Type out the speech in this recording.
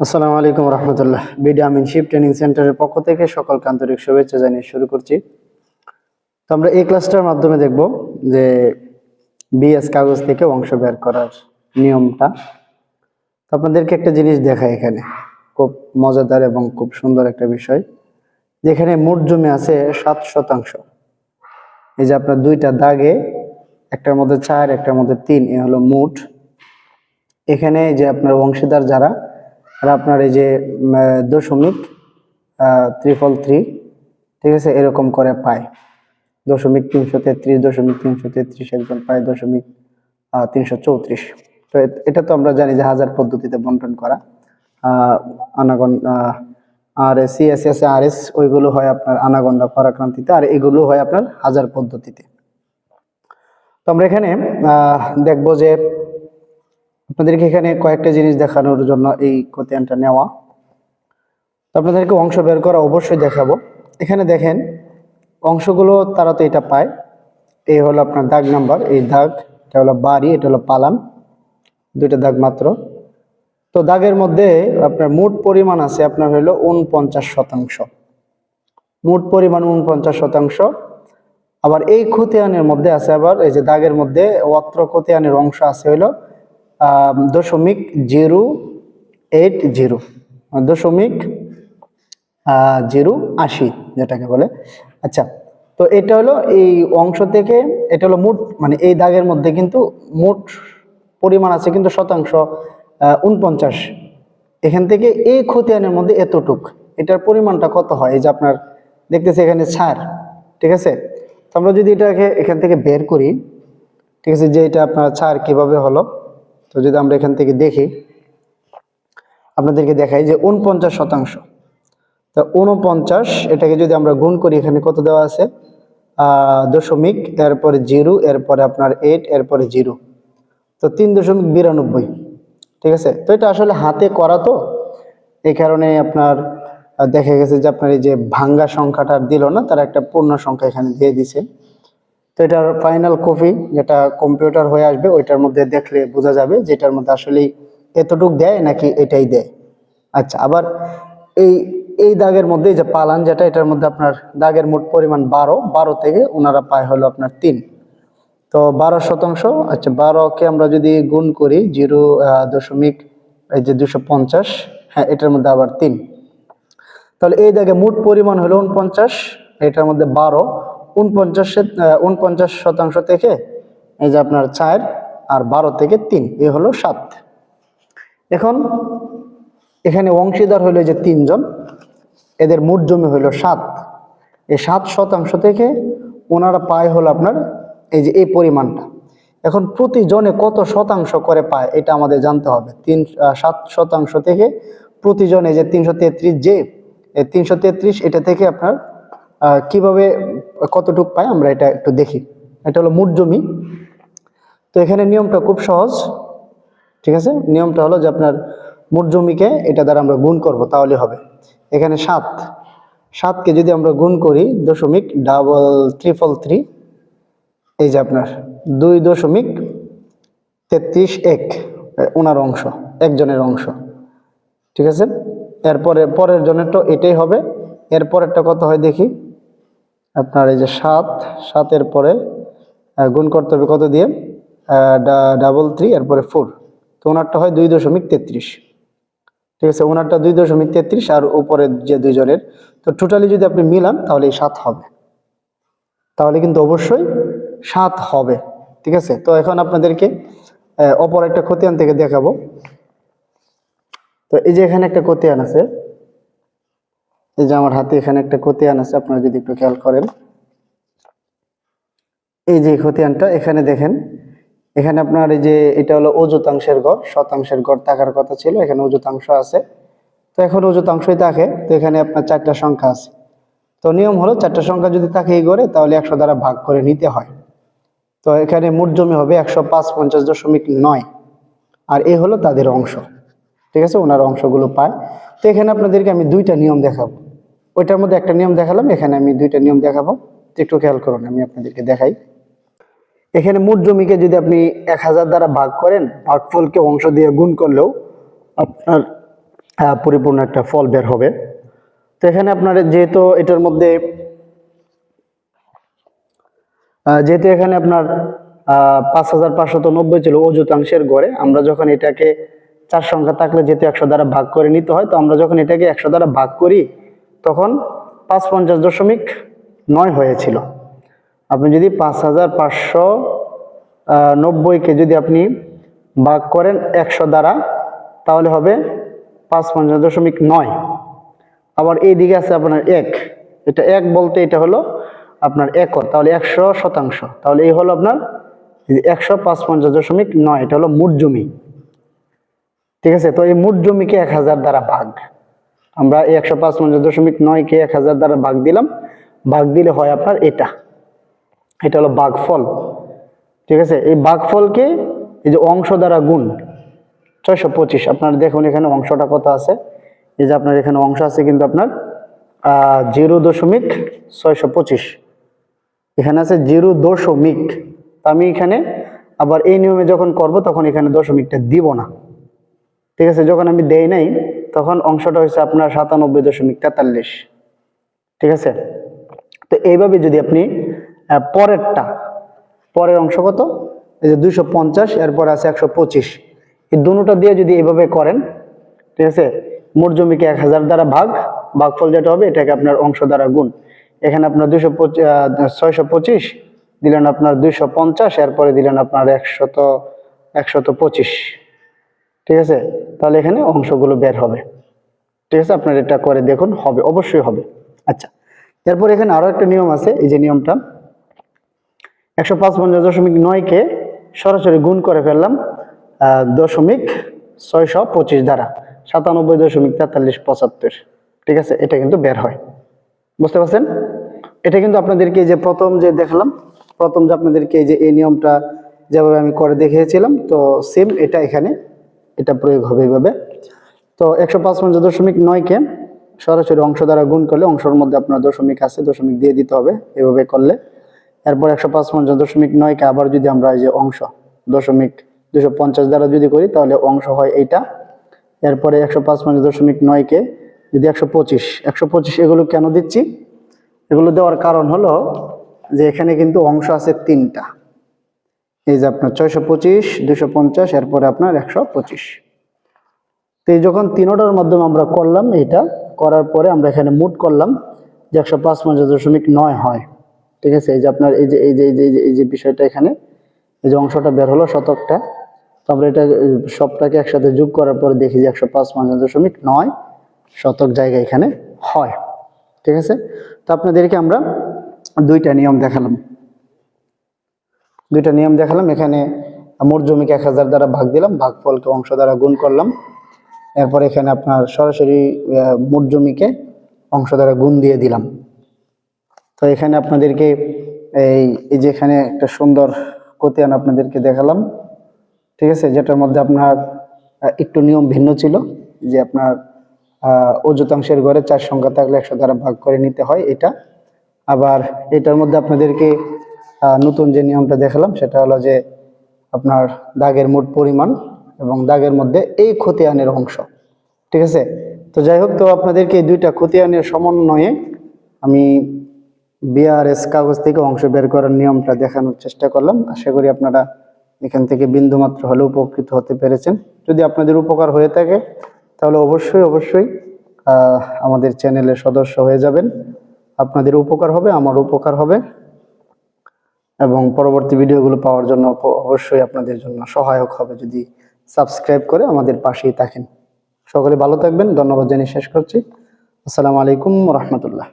আসসালামু আলাইকুম রহমতুল্লাহ। বিডি আমিন শিপ ট্রেনিং সেন্টারের পক্ষ থেকে সকল আন্তরিক শুভেচ্ছা জানিয়ে শুরু করছি। তো আমরা এই ক্লাসটার মাধ্যমে দেখব যে বিএস কাগজ থেকে অংশ বের করার নিয়মটা। তো আপনাদেরকে একটা জিনিস দেখায় এখানে, খুব মজাদার এবং খুব সুন্দর একটা বিষয়। যেখানে মোট জমি আছে সাত শতাংশ। এই যে আপনার দুইটা দাগে, একটার মধ্যে চার, একটার মধ্যে তিন, এ হলো মোট। এখানে যে আপনার অংশীদার যারা আর আপনার এই যে দশমিক ত্রিপল থ্রি, ঠিক আছে, এরকম করে পায়। দশমিক তিনশো তেত্রিশ, দশমিক তিনশো তেত্রিশ, একজন পায় দশমিক তিনশো চৌত্রিশ। তো এটা তো আমরা জানি যে হাজার পদ্ধতিতে বন্টন করা। আনাগন R C, S S, R S, ওইগুলো হয় আপনার আনাগন্ডা পরাক্রান্তিতে, আর এগুলো হয় আপনার হাজার পদ্ধতিতে। তো আমরা এখানে দেখব যে আপনাদেরকে এখানে কয়েকটা জিনিস দেখানোর জন্য এই কোতিয়ানটা নেওয়া। আপনাদেরকে অংশ বের করা অবশ্যই দেখাবো। এখানে দেখেন অংশগুলো তারা তো এটা পায়। এই হলো আপনার দাগ নাম্বার এই দাগ এটা হলো বাড়ি এটা হলো পালান দুইটা দাগ মাত্র। তো দাগের মধ্যে আপনার মোট পরিমাণ আছে আপনার হলো উনপঞ্চাশ শতাংশ। মোট পরিমাণ উনপঞ্চাশ শতাংশ। আবার এই খতিয়ানের মধ্যে আছে আবার এই যে দাগের মধ্যে অত্র খতিয়ানের অংশ আছে আহ, দশমিক জিরো এইট জিরো, দশমিক জিরো আশি যেটাকে বলে। আচ্ছা তো এটা হলো এই অংশ থেকে, এটা হলো মোট মানে এই দাগের মধ্যে কিন্তু মোট পরিমাণ আছে কিন্তু শতাংশ উনপঞ্চাশ এখান থেকে এই খতিয়ানের মধ্যে এতটুক, এটার পরিমাণটা কত হয়? এই যে আপনার দেখতেছি এখানে ছাড় ঠিক আছে? তো আমরা যদি এটাকে এখান থেকে বের করি, ঠিক আছে, যে এটা আপনার ছাড় কীভাবে হলো? তো যদি আমরা এখান থেকে দেখি, আপনাদেরকে দেখাই যে উনপঞ্চাশ শতাংশ। তো উনপঞ্চাশ এটাকে যদি আমরা গুণ করি, এখানে কত দেওয়া আছে? দশমিক, এরপরে জিরো, এরপরে আপনার এইট এরপরে জিরো। তো তিন দশমিক বিরানব্বই, ঠিক আছে? তো এটা আসলে হাতে করা তো, এই কারণে আপনার দেখা গেছে যে আপনার এই যে ভাঙ্গা সংখ্যাটা দিল না, তার একটা পূর্ণ সংখ্যা এখানে দিয়ে দিছে। তো এটার ফাইনাল কপি যেটা কম্পিউটার হয়ে আসবে, ওইটার মধ্যে দেখলে বোঝা যাবে যেটার মধ্যে আসলেই এতটুক দেয় নাকি এটাই দেয়। আচ্ছা আবার এই এই দাগের মধ্যে যে পালান যেটা, এটার মধ্যে আপনার দাগের মোট পরিমাণ বারো বারো থেকে ওনারা পায় হলো আপনার তিন। তো বারো শতাংশ আচ্ছা বারোকে আমরা যদি গুণ করি, জিরো দশমিক, এই যে দুশো পঞ্চাশ হ্যাঁ এটার মধ্যে আবার তিন। তাহলে এই দাগে মোট পরিমাণ হলো উনপঞ্চাশ, এটার মধ্যে বারো উনপঞ্চাশে উনপঞ্চাশ শতাংশ থেকে এই যে আপনার চার আর বারো থেকে তিন, এ হলো সাত। এখন এখানে অংশীদার হলো যে তিনজন, এদের মোট জমি হলো সাত। এই সাত শতাংশ থেকে ওনারা পায় হলো আপনার এই যে এই পরিমাণটা। এখন প্রতিজনে কত শতাংশ করে পায় এটা আমাদের জানতে হবে। তিন সাত শতাংশ থেকে প্রতিজনে যে তিনশো তেত্রিশ যে তিনশো তেত্রিশ এটা থেকে আপনার কীভাবে, কতটুক পায় আমরা এটা একটু দেখি। এটা হলো মোট জমি। তো এখানে নিয়মটা খুব সহজ, ঠিক আছে? নিয়মটা হলো যে আপনার মোট জমিকে এটা দ্বারা আমরা গুণ করব, তাহলে হবে। এখানে সাত। সাতকে যদি আমরা গুণ করি দশমিক ডাবল ট্রিপল থ্রি, এই যে আপনার, দুই দশমিক তেত্রিশ এক ওনার অংশ, একজনের অংশ। ঠিক আছে? এরপরে, পরের জনেরটা এটাই হবে। এরপরেরটা কত হয় দেখি? আপনার এই যে সাত, সাতের পরে গুণ করতে হবে কত দিয়ে? ডাবল থ্রি এরপরে ফোর তো ওনারটা হয় দুই দশমিক তেত্রিশ। ঠিক আছে ওনারটা দুই দশমিক তেত্রিশ আর উপরের যে দুইজনের। তো টোটালি যদি আপনি মিলান, তাহলে এই সাত হবে। তাহলে কিন্তু অবশ্যই সাত হবে। ঠিক আছে, তো এখন আপনাদেরকে অপর একটা খতিয়ান থেকে দেখাবো। তো এই যে এখানে একটা খতিয়ান আছে। এই যে আমার হাতে এখানে একটা খতিয়ান আছে, আপনারা যদি একটু খেয়াল করেন। এই যে খতিয়ানটা, এখানে দেখেন, এখানে আপনার এই যে এটা হলো অযুতাংশের গড় শতাংশের গড় থাকার কথা ছিল, এখানে অযুতাংশ আছে। তো এখন অযুতাংশই থাকে, তো এখানে আপনার চারটা সংখ্যা আছে। তো নিয়ম হলো চারটা সংখ্যা যদি থাকে এই গড়ে তাহলে একশো দ্বারা ভাগ করে নিতে হয়। তো এখানে মোট জমি হবে একশো পাঁচ পঞ্চাশ দশমিক নয়, আর এ হলো তাদের অংশ। ঠিক আছে? ওনার অংশগুলো পায়। তো এখানে আপনাদেরকে আমি দুইটা নিয়ম দেখাবো। ওইটার মধ্যে একটা নিয়ম দেখালাম, এখানে আমি দুইটা নিয়ম দেখাবো। একটু খেয়াল করুন, আমি আপনাদেরকে দেখাই। এখানে মোট জমিকে যদি আপনি এক হাজার দ্বারা ভাগ করেন, ভাগফলকে অংশ দিয়ে গুণ করলেও আপনার পরিপূর্ণ একটা ফল বের হবে। তো এখানে আপনার যেহেতু এটার মধ্যে যেহেতু এখানে আপনার পাঁচ হাজার পাঁচশত নব্বই ছিল অযুতাংশের গড়ে, আমরা যখন এটাকে চার সংখ্যা থাকলে যেহেতু একশো দ্বারা ভাগ করে নিতে হয়, তো আমরা যখন এটাকে একশো দ্বারা ভাগ করি তখন পাঁচ পঞ্চাশ দশমিক নয় হয়েছিল। আপনি যদি পাঁচ হাজার পাঁচশো নব্বইকে যদি আপনি ভাগ করেন একশো দ্বারা, তাহলে হবে পাঁচ পঞ্চাশ দশমিক নয়। আবার এই দিকে আছে আপনার এক। এটা এক বলতে এটা হলো আপনার একর তাহলে একশো শতাংশ। তাহলে এই হলো আপনার একশো পাঁচ পঞ্চাশ দশমিক নয়, এটা হলো মোট জমি। ঠিক আছে? তো এই মোট জমিকে এক হাজার দ্বারা ভাগ। আমরা এই একশো পাঁচ পঞ্চাশ দশমিক নয়কে এক হাজার দ্বারা ভাগ দিলাম। ভাগ দিলে হয় আপনার এটা। এটা হলো ভাগফল ঠিক আছে? এই বাঘ ভাগফলকে এই যে অংশ দ্বারা গুণ, ছয়শো পঁচিশ। আপনার দেখুন এখানে অংশটা কত আছে। এই যে আপনার এখানে অংশ আছে কিন্তু আপনার জিরো দশমিক ছয়শো পঁচিশ। এখানে আছে জিরো দশমিক। আমি এখানে আবার এই নিয়মে যখন করব তখন এখানে দশমিকটা দিব না। ঠিক আছে? যখন আমি দেই নাই তখন অংশটা হয়েছে আপনার সাতানব্বই দশমিক তেতাল্লিশ। ঠিক আছে? তো এইভাবে যদি আপনি পরেরটা, পরের অংশ কত? এই যে দুইশো পঞ্চাশ, এরপর আছে একশো পঁচিশ। এই দুটোটা দিয়ে যদি এইভাবে করেন, ঠিক আছে? মোট জমিকে এক হাজার দ্বারা ভাগ, ভাগফল যেটা হবে এটাকে আপনার অংশ দ্বারা গুণ। এখানে আপনার দুইশো ছয়শো পঁচিশ, দিলেন আপনার দুইশো পঞ্চাশ, এরপরে দিলেন আপনার একশত একশত পঁচিশ। ঠিক আছে? তাহলে এখানে অংশগুলো বের হবে। ঠিক আছে, আপনার এটা করে দেখুন, হবে, অবশ্যই হবে। আচ্ছা এরপর এখানে আরও একটা নিয়ম আছে, এই যে নিয়মটা। একশো পাঁচ পঞ্চাশ দশমিক নয়কে সরাসরি গুণ করে ফেললাম দশমিক ছয়শো পঁচিশ দ্বারা, সাতানব্বই দশমিক তেতাল্লিশ পঁচাত্তর। ঠিক আছে, এটা কিন্তু বের হয়। বুঝতে পারছেন? এটা কিন্তু আপনাদেরকে যে প্রথম যে দেখলাম, প্রথম যে আপনাদেরকে যে এই নিয়মটা যেভাবে আমি করে দেখিয়েছিলাম, তো সেম এটা এখানে এটা প্রয়োগ হবে এইভাবে। তো একশো পাঁচ পঞ্চাশ দশমিক নয়কে সরাসরি অংশ দ্বারা গুণ করলে অংশের মধ্যে আপনার দশমিক আছে, দশমিক দিয়ে দিতে হবে এভাবে করলে। এরপর একশো পাঁচ পঞ্চাশ দশমিক নয়কে আবার যদি আমরা এই যে অংশ, দশমিক দুশো পঞ্চাশ দ্বারা যদি করি, তাহলে অংশ হয় এইটা। এরপরে একশো পাঁচ পঞ্চাশ দশমিক নয়কে যদি একশো পঁচিশ একশো পঁচিশ এগুলো কেন দিচ্ছি? এগুলো দেওয়ার কারণ হলো যে এখানে কিন্তু অংশ আছে তিনটা। এই যে আপনার ছয়শো পঁচিশ, দুশো পঞ্চাশ, এরপরে আপনার একশো পঁচিশ। তো এই যখন তিনোটার মাধ্যমে আমরা করলাম এটা, করার পরে আমরা এখানে মুট করলাম যে একশো পাঁচ পঞ্চাশ দশমিক নয় হয়। ঠিক আছে? এই যে আপনার, এই যে এই যে এই যে, এই যে- বিষয়টা এখানে, এই যে অংশটা বের হলো শতকটা। তারপরে এটা সবটাকে একসাথে যোগ করার পরে দেখি যে একশো পাঁচ পঞ্চাশ দশমিক নয় শতক জায়গা এখানে হয়। ঠিক আছে? তো আপনাদেরকে আমরা দুইটা নিয়ম দেখালাম। দুইটা নিয়ম দেখালাম। এখানে মোট জমিকে এক হাজার দ্বারা ভাগ দিলাম, ভাগফলকে অংশ দ্বারা গুণ করলাম। এরপর এখানে আপনার সরাসরি মোট জমিকে অংশ দ্বারা গুণ দিয়ে দিলাম। তো এখানে আপনাদেরকে এই এই যে এখানে একটা সুন্দর কতিয়ান আপনাদেরকে দেখালাম। ঠিক আছে? যেটার মধ্যে আপনার একটু নিয়ম ভিন্ন ছিল যে আপনার অযুতাংশের ঘরে চার সংখ্যা থাকলে একশো দ্বারা ভাগ করে নিতে হয় এটা। আবার এটার মধ্যে আপনাদেরকে নতুন যে নিয়মটা দেখালাম, সেটা হলো যে আপনার দাগের মোট পরিমাণ এবং দাগের মধ্যে এই খতিয়ানের অংশ। ঠিক আছে? তো যাই হোক, তো আপনাদেরকে এই দুইটা খতিয়ানের সমন্বয়ে আমি বিআরএস কাগজ থেকে অংশ বের করার নিয়মটা দেখানোর চেষ্টা করলাম। আশা করি আপনারা এখান থেকে বিন্দুমাত্র হলে উপকৃত হতে পেরেছেন। যদি আপনাদের উপকার হয়ে থাকে, তাহলে অবশ্যই অবশ্যই আমাদের চ্যানেলের সদস্য হয়ে যাবেন। আপনাদের উপকার হবে, আমার উপকার হবে। এবং পরবর্তী ভিডিওগুলো পাওয়ার জন্য অবশ্যই আপনাদের জন্য সহায়ক হবে যদি সাবস্ক্রাইব করে আমাদের পাশেই থাকেন। সকলে ভালো থাকবেন। ধন্যবাদ জানিয়ে শেষ করছি। আসসালামু আলাইকুম রহমতুল্লাহ।